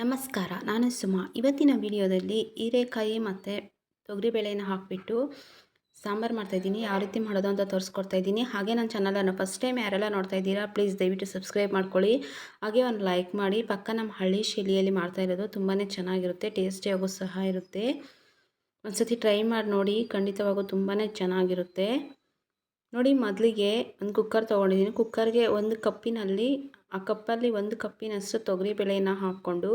ನಮಸ್ಕಾರ, ನಾನು ಸುಮಾ. ಇವತ್ತಿನ ವಿಡಿಯೋದಲ್ಲಿ ಹೀರೆಕಾಯಿ ಮತ್ತು ತೊಗರಿಬೇಳೆನ ಹಾಕಿಬಿಟ್ಟು ಸಾಂಬಾರು ಮಾಡ್ತಾಯಿದ್ದೀನಿ ಯಾವ ರೀತಿ ಮಾಡೋದು ಅಂತ ತೋರಿಸ್ಕೊಡ್ತಾ ಇದ್ದೀನಿ. ಹಾಗೆ ನನ್ನ ಚಾನಲನ್ನು ಫಸ್ಟ್ ಟೈಮ್ ಯಾರೆಲ್ಲ ನೋಡ್ತಾ ಇದ್ದೀರಾ ಪ್ಲೀಸ್ ದಯವಿಟ್ಟು ಸಬ್ಸ್ಕ್ರೈಬ್ ಮಾಡ್ಕೊಳ್ಳಿ. ಹಾಗೆ ಒಂದು ಲೈಕ್ ಮಾಡಿ, ಪಕ್ಕ ನಮ್ಮ ಹಳ್ಳಿ ಶೈಲಿಯಲ್ಲಿ ಮಾಡ್ತಾ ಇರೋದು ತುಂಬಾ ಚೆನ್ನಾಗಿರುತ್ತೆ ಟೇಸ್ಟಿಯಾಗೂ ಸಹ ಇರುತ್ತೆ. ಒಂದು ಸತಿ ಟ್ರೈ ಮಾಡಿ ನೋಡಿ, ಖಂಡಿತವಾಗೂ ತುಂಬಾ ಚೆನ್ನಾಗಿರುತ್ತೆ. ನೋಡಿ, ಮೊದಲಿಗೆ ಒಂದು ಕುಕ್ಕರ್ ತೊಗೊಂಡಿದ್ದೀನಿ. ಕುಕ್ಕರ್ಗೆ ಒಂದು ಕಪ್ಪಿನಲ್ಲಿ ಆ ಕಪ್ಪಲ್ಲಿ ಒಂದು ಕಪ್ಪಿನಷ್ಟು ತೊಗರಿ ಬೇಳೆಯನ್ನು ಹಾಕ್ಕೊಂಡು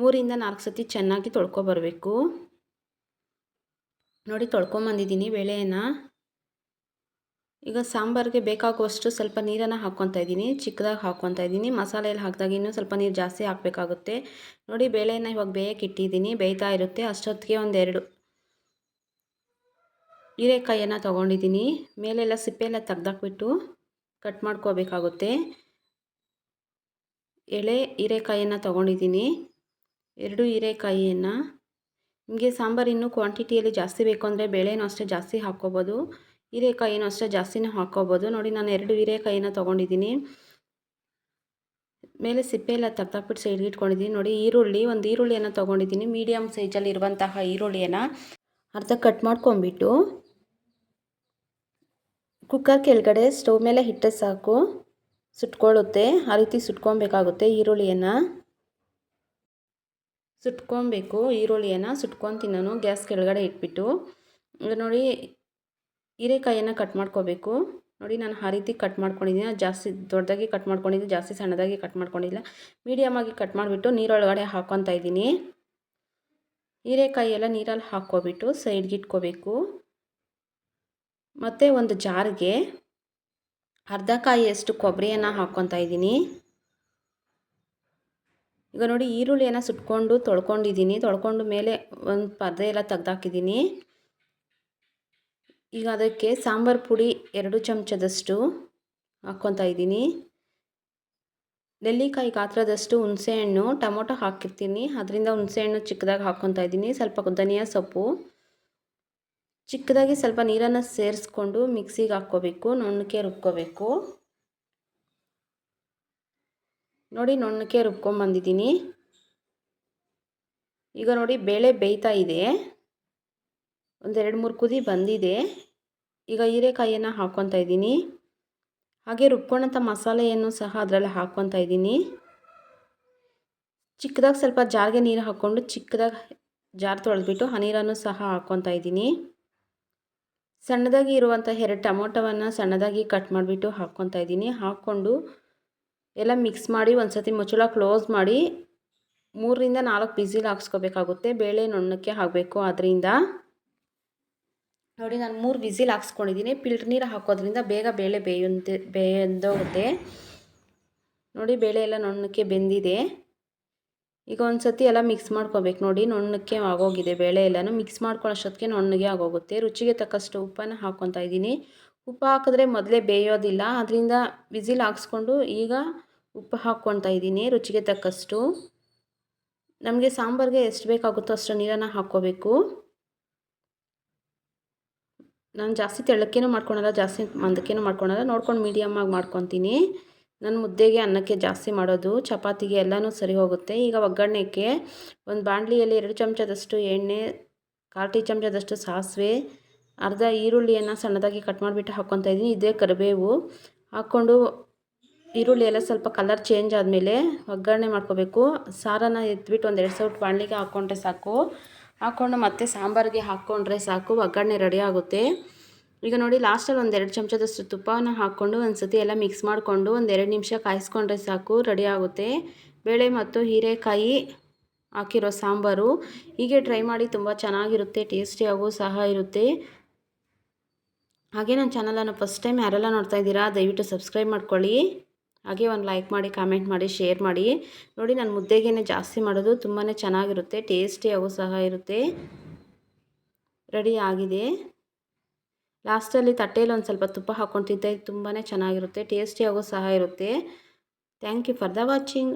ಮೂರಿಂದ ನಾಲ್ಕು ಸತಿ ಚೆನ್ನಾಗಿ ತೊಳ್ಕೊಬರಬೇಕು ನೋಡಿ ತೊಳ್ಕೊಂಬಂದಿದ್ದೀನಿ ಬೇಳೆಯನ್ನು. ಈಗ ಸಾಂಬಾರಿಗೆ ಬೇಕಾಗುವಷ್ಟು ಸ್ವಲ್ಪ ನೀರನ್ನು ಹಾಕ್ಕೊತಾ ಇದ್ದೀನಿ, ಚಿಕ್ಕದಾಗಿ ಹಾಕ್ಕೊತಾ ಇದ್ದೀನಿ. ಮಸಾಲೆಯಲ್ಲಿ ಹಾಕಿದಾಗ ಇನ್ನೂ ಸ್ವಲ್ಪ ನೀರು ಜಾಸ್ತಿ ಹಾಕಬೇಕಾಗುತ್ತೆ. ನೋಡಿ ಬೇಳೆಯನ್ನು ಇವಾಗ ಬೇಯಕ್ಕೆ ಇಟ್ಟಿದ್ದೀನಿ, ಬೇಯ್ತಾ ಇರುತ್ತೆ. ಅಷ್ಟೊತ್ತಿಗೆ ಒಂದೆರಡು ಹೀರೆಕಾಯಿಯನ್ನು ತೊಗೊಂಡಿದ್ದೀನಿ. ಮೇಲೆಲ್ಲ ಸಿಪ್ಪೆ ಎಲ್ಲ ತೆಗ್ದಾಕ್ಬಿಟ್ಟು ಕಟ್ ಮಾಡ್ಕೋಬೇಕಾಗುತ್ತೆ. ಎಳೆ ಹೀರೆಕಾಯಿಯನ್ನು ತೊಗೊಂಡಿದ್ದೀನಿ. ಎರಡು ಹೀರೆಕಾಯಿಯನ್ನು. ನಿಮಗೆ ಸಾಂಬಾರು ಇನ್ನೂ ಕ್ವಾಂಟಿಟಿಯಲ್ಲಿ ಜಾಸ್ತಿ ಬೇಕು ಅಂದರೆ ಬೇಳೆನೂ ಅಷ್ಟೇ ಜಾಸ್ತಿ ಹಾಕ್ಕೋಬೋದು. ಹೀರೆಕಾಯಿನೂ ಅಷ್ಟೇ ಜಾಸ್ತಿನೂ ಹಾಕ್ಕೋಬೋದು. ನೋಡಿ ನಾನು ಎರಡು ಹೀರೆಕಾಯಿನ ತೊಗೊಂಡಿದ್ದೀನಿ. ಮೇಲೆ ಸಿಪ್ಪೆ ಎಲ್ಲ ತೆಗ್ದಾಕ್ಬಿಟ್ಟು ಸೈಡ್ಗೆ ಇಟ್ಕೊಂಡಿದ್ದೀನಿ. ನೋಡಿ ಈರುಳ್ಳಿ, ಒಂದು ಈರುಳ್ಳಿಯನ್ನು ತೊಗೊಂಡಿದ್ದೀನಿ. ಮೀಡಿಯಮ್ ಸೈಜಲ್ಲಿ ಇರುವಂತಹ ಈರುಳ್ಳಿಯನ್ನು ಅರ್ಧ ಕಟ್ ಮಾಡ್ಕೊಂಬಿಟ್ಟು ಕುಕ್ಕರ್ ಕೆಳಗಡೆ ಸ್ಟವ್ ಮೇಲೆ ಹಿಟ್ಟೆ ಸಾಕು. ಸುಟ್ಕೊಳ್ಳುತ್ತೆ. ಆ ರೀತಿ ಸುಟ್ಕೊಬೇಕಾಗುತ್ತೆ ಈರುಳ್ಳಿಯನ್ನು. ಸುಟ್ಕೊಬೇಕು ಈರುಳ್ಳಿಯನ್ನು ಸುಟ್ಕೊತೀನಿ ನಾನು ಗ್ಯಾಸ್ ಕೆಳಗಡೆ ಇಟ್ಬಿಟ್ಟು. ನೋಡಿ ಹೀರೆಕಾಯಿಯನ್ನು ಕಟ್ ಮಾಡ್ಕೋಬೇಕು. ನೋಡಿ ನಾನು ಆ ರೀತಿ ಕಟ್ ಮಾಡ್ಕೊಂಡಿದ್ದೀನಿ. ಜಾಸ್ತಿ ದೊಡ್ಡದಾಗಿ ಕಟ್ ಮಾಡ್ಕೊಂಡಿದ್ದೀನಿ, ಜಾಸ್ತಿ ಸಣ್ಣದಾಗಿ ಕಟ್ ಮಾಡ್ಕೊಂಡಿಲ್ಲ. ಮೀಡಿಯಮಾಗಿ ಕಟ್ ಮಾಡಿಬಿಟ್ಟು ನೀರೊಳಗಡೆ ಹಾಕ್ಕೊತಾ ಇದ್ದೀನಿ. ಹೀರೆಕಾಯಿ ಎಲ್ಲ ನೀರಲ್ಲಿ ಹಾಕ್ಕೊಬಿಟ್ಟು ಸೈಡ್ಗೆ ಇಟ್ಕೋಬೇಕು. ಮತ್ತು ಒಂದು ಜಾರಿಗೆ ಅರ್ಧ ಕಾಯಿಯಷ್ಟು ಕೊಬ್ಬರಿಯನ್ನು ಹಾಕ್ಕೊತಾ ಇದ್ದೀನಿ. ಈಗ ನೋಡಿ ಈರುಳ್ಳಿಯನ್ನು ಸುಟ್ಕೊಂಡು ತೊಳ್ಕೊಂಡಿದ್ದೀನಿ. ತೊಳ್ಕೊಂಡು ಮೇಲೆ ಒಂದು ಪರ್ದೆ ಎಲ್ಲ ತೆಗ್ದಾಕಿದ್ದೀನಿ. ಈಗ ಅದಕ್ಕೆ ಸಾಂಬಾರು ಪುಡಿ ಎರಡು ಚಮಚದಷ್ಟು ಹಾಕ್ಕೊತಾ ಇದ್ದೀನಿ. ನೆಲ್ಲಿಕಾಯಿ ಗಾತ್ರದಷ್ಟು ಹುಣಸೆಹಣ್ಣು, ಟೊಮೊಟೊ ಹಾಕಿರ್ತೀನಿ. ಅದರಿಂದ ಹುಣಸೆಹಣ್ಣು ಚಿಕ್ಕದಾಗಿ ಹಾಕ್ಕೊತಾ ಇದ್ದೀನಿ. ಸ್ವಲ್ಪ ಧನಿಯಾ ಸೊಪ್ಪು ಚಿಕ್ಕದಾಗಿ ಸ್ವಲ್ಪ ನೀರನ್ನು ಸೇರಿಸ್ಕೊಂಡು ಮಿಕ್ಸಿಗೆ ಹಾಕ್ಕೋಬೇಕು ನುಣ್ಣಕ್ಕೆ ರುಬ್ಕೋಬೇಕು. ನೋಡಿ ನುಣ್ಣಕ್ಕೆ ರುಬ್ಕೊಂಬಂದಿದ್ದೀನಿ. ಈಗ ನೋಡಿ ಬೇಳೆ ಬೇಯ್ತಾ ಇದೆ. ಒಂದೆರಡು ಮೂರು ಕುದಿ ಬಂದಿದೆ. ಈಗ ಹೀರೆಕಾಯಿಯನ್ನು ಹಾಕ್ಕೊತಾ ಇದ್ದೀನಿ. ಹಾಗೆ ರುಬ್ಕೊಂಡಂಥ ಮಸಾಲೆಯನ್ನು ಸಹ ಅದರಲ್ಲಿ ಹಾಕ್ಕೊತಾ ಇದ್ದೀನಿ. ಚಿಕ್ಕದಾಗಿ ಸ್ವಲ್ಪ ಜಾರಿಗೆ ನೀರು ಹಾಕ್ಕೊಂಡು ಚಿಕ್ಕದಾಗಿ ಜಾರ್ ತೊಳೆದ್ಬಿಟ್ಟು ಆ ನೀರನ್ನು ಸಹ ಹಾಕ್ಕೊತಾ ಇದ್ದೀನಿ. ಸಣ್ಣದಾಗಿ ಇರುವಂಥ ಎರಡು ಟೊಮೊಟೊವನ್ನು ಸಣ್ಣದಾಗಿ ಕಟ್ ಮಾಡಿಬಿಟ್ಟು ಹಾಕ್ಕೊತಾ ಇದ್ದೀನಿ. ಹಾಕ್ಕೊಂಡು ಎಲ್ಲ ಮಿಕ್ಸ್ ಮಾಡಿ ಒಂದು ಸತಿ ಮುಚ್ಚಳ ಕ್ಲೋಸ್ ಮಾಡಿ ಮೂರರಿಂದ ನಾಲ್ಕು ಬಿಸಿಲ್ ಹಾಕ್ಸ್ಕೋಬೇಕಾಗುತ್ತೆ. ಬೇಳೆ, ನುಣ್ಣಕ್ಕೆ ಹಾಕಬೇಕು. ಅದರಿಂದ ನೋಡಿ ನಾನು ಮೂರು ವಿಸಿಲ್ ಹಾಕ್ಸ್ಕೊಂಡಿದ್ದೀನಿ. ಪಿಲ್ಟ್ರ್ ನೀರು ಹಾಕೋದ್ರಿಂದ ಬೇಗ ಬೇಳೆ ಬೇಯಂತೆ ಬೇಯಂದೋಗುತ್ತೆ. ನೋಡಿ ಬೇಳೆ ಎಲ್ಲ ನುಣ್ಣಕ್ಕೆ ಬೆಂದಿದೆ. ಈಗ ಒಂದು ಸತಿ ಎಲ್ಲ ಮಿಕ್ಸ್ ಮಾಡ್ಕೋಬೇಕು ನೋಡಿ ನೊಣ್ಣಕ್ಕೆ ಆಗೋಗಿದೆ, ಬೇಳೆ ಎಲ್ಲನೂ ಮಿಕ್ಸ್ ಮಾಡ್ಕೊಳ್ಳೋಷ್ಟೊತ್ತಿಗೆ ನುಣ್ಣಗೆ ಆಗೋಗುತ್ತೆ. ರುಚಿಗೆ ತಕ್ಕಷ್ಟು ಉಪ್ಪನ್ನು ಹಾಕ್ಕೊತಾ ಇದ್ದೀನಿ. ಉಪ್ಪು ಹಾಕಿದ್ರೆ ಮೊದಲೇ ಬೇಯೋದಿಲ್ಲ ಅದರಿಂದ ವಿಸಿಲ್ ಹಾಕ್ಸ್ಕೊಂಡು ಈಗ ಉಪ್ಪು ಹಾಕ್ಕೊತಾ ಇದ್ದೀನಿ ರುಚಿಗೆ ತಕ್ಕಷ್ಟು. ನಮಗೆ ಸಾಂಬಾರಿಗೆ ಎಷ್ಟು ಬೇಕಾಗುತ್ತೋ ಅಷ್ಟು ನೀರನ್ನು ಹಾಕ್ಕೋಬೇಕು. ನಾನು ಜಾಸ್ತಿ ತೆಳ್ಳಕ್ಕೇನೂ ಮಾಡ್ಕೊಳಲ್ಲ, ಜಾಸ್ತಿ ಮಂದಕ್ಕೇನೂ ಮಾಡ್ಕೊಳಲ್ಲ, ನೋಡ್ಕೊಂಡು ಮೀಡಿಯಮ್ಮಾಗಿ ಮಾಡ್ಕೊತೀನಿ. ನಾನು ಮುದ್ದೆಗೆ ಅನ್ನಕ್ಕೆ ಜಾಸ್ತಿ ಮಾಡೋದು, ಚಪಾತಿಗೆ ಎಲ್ಲನೂ ಸರಿ ಹೋಗುತ್ತೆ. ಈಗ ಒಗ್ಗರಣೆಗೆ ಒಂದು ಬಾಣಲಿಯಲ್ಲಿ ಎರಡು ಚಮಚದಷ್ಟು ಎಣ್ಣೆ, ಕಾಲು ಟೀ ಚಮಚದಷ್ಟು ಸಾಸಿವೆ, ಅರ್ಧ ಈರುಳ್ಳಿಯನ್ನು ಸಣ್ಣದಾಗಿ ಕಟ್ ಮಾಡಿಬಿಟ್ಟು ಹಾಕ್ಕೊತಾ ಇದ್ದೀನಿ. ಇದೇ ಕರಿಬೇವು ಹಾಕ್ಕೊಂಡು ಈರುಳ್ಳಿ ಎಲ್ಲ ಸ್ವಲ್ಪ ಕಲರ್ ಚೇಂಜ್ ಆದಮೇಲೆ ಒಗ್ಗರಣೆ ಮಾಡ್ಕೋಬೇಕು. ಸಾರನ್ನ ಎತ್ಬಿಟ್ಟು ಒಂದು ಎರಡು ಸೌಟ್ ಬಾಣಲಿಗೆ ಹಾಕ್ಕೊಂಡ್ರೆ ಸಾಕು. ಹಾಕ್ಕೊಂಡು ಮತ್ತೆ ಸಾಂಬಾರಿಗೆ ಹಾಕ್ಕೊಂಡ್ರೆ ಸಾಕು. ಒಗ್ಗರಣೆ ರೆಡಿ ಆಗುತ್ತೆ. ಈಗ ನೋಡಿ ಲಾಸ್ಟಲ್ಲಿ ಒಂದು ಎರಡು ಚಮಚದಷ್ಟು ತುಪ್ಪವನ್ನು ಹಾಕ್ಕೊಂಡು ಒಂದು ಸತಿ ಎಲ್ಲ ಮಿಕ್ಸ್ ಮಾಡಿಕೊಂಡು ಒಂದು ಎರಡು ನಿಮಿಷ ಕಾಯಿಸ್ಕೊಂಡ್ರೆ ಸಾಕು ರೆಡಿ ಆಗುತ್ತೆ. ಬೇಳೆ ಮತ್ತು ಹೀರೆಕಾಯಿ ಹಾಕಿರೋ ಸಾಂಬಾರು ಹೀಗೆ ಟ್ರೈ ಮಾಡಿ ತುಂಬ ಚೆನ್ನಾಗಿರುತ್ತೆ ಟೇಸ್ಟಿಯಾಗೂ ಸಹ ಇರುತ್ತೆ. ಹಾಗೆ ನನ್ನ ಚಾನಲನ್ನು ಫಸ್ಟ್ ಟೈಮ್ ಯಾರೆಲ್ಲ ನೋಡ್ತಾ ಇದ್ದೀರಾ, ದಯವಿಟ್ಟು ಸಬ್ಸ್ಕ್ರೈಬ್ ಮಾಡ್ಕೊಳ್ಳಿ. ಹಾಗೆ ಒಂದು ಲೈಕ್ ಮಾಡಿ ಕಾಮೆಂಟ್ ಮಾಡಿ ಶೇರ್ ಮಾಡಿ. ನೋಡಿ ನಾನು ಮುದ್ದೆಗೇನೆ ಜಾಸ್ತಿ ಮಾಡೋದು ತುಂಬಾ ಚೆನ್ನಾಗಿರುತ್ತೆ ಟೇಸ್ಟಿಯಾಗೂ ಸಹ ಇರುತ್ತೆ. ರೆಡಿ ಆಗಿದೆ. ಲಾಸ್ಟಲ್ಲಿ ತಟ್ಟೆಯಲ್ಲಿ ಒಂದು ಸ್ವಲ್ಪ ತುಪ್ಪ ಹಾಕ್ಕೊಂಡು ತಿಂತಾ ತುಂಬಾ ಚೆನ್ನಾಗಿರುತ್ತೆ, ಟೇಸ್ಟಿಯಾಗೂ ಸಹ ಇರುತ್ತೆ. Thank you for the watching.